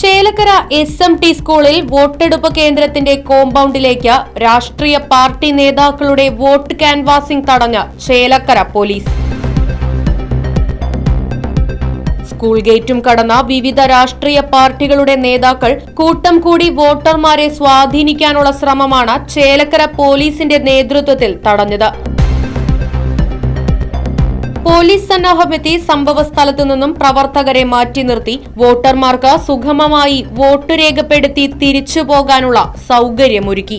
Chelakkara S M T സ്കൂളിൽ വോട്ടെടുപ്പ് കേന്ദ്രത്തിന്റെ കോമ്പൗണ്ടിലേക്ക് രാഷ്ട്രീയ പാർട്ടി നേതാക്കളുടെ വോട്ട് ക്യാൻവാസിംഗ് തടഞ്ഞ് ചേലക്കര പോലീസ്. സ്കൂൾ ഗേറ്റും കടന്ന വിവിധ രാഷ്ട്രീയ പാർട്ടികളുടെ നേതാക്കൾ കൂട്ടം കൂടി വോട്ടർമാരെ സ്വാധീനിക്കാനുള്ള ശ്രമമാണ് ചേലക്കര പോലീസിന്റെ നേതൃത്വത്തിൽ തടഞ്ഞത്. പോലീസ് സന്നാഹമെത്തി സംഭവസ്ഥലത്തു നിന്നും പ്രവർത്തകരെ മാറ്റി നിർത്തി. വോട്ടർമാർക്ക് സുഗമമായി വോട്ട് രേഖപ്പെടുത്തി തിരിച്ചു പോകാനുള്ള സൗകര്യമൊരുക്കി.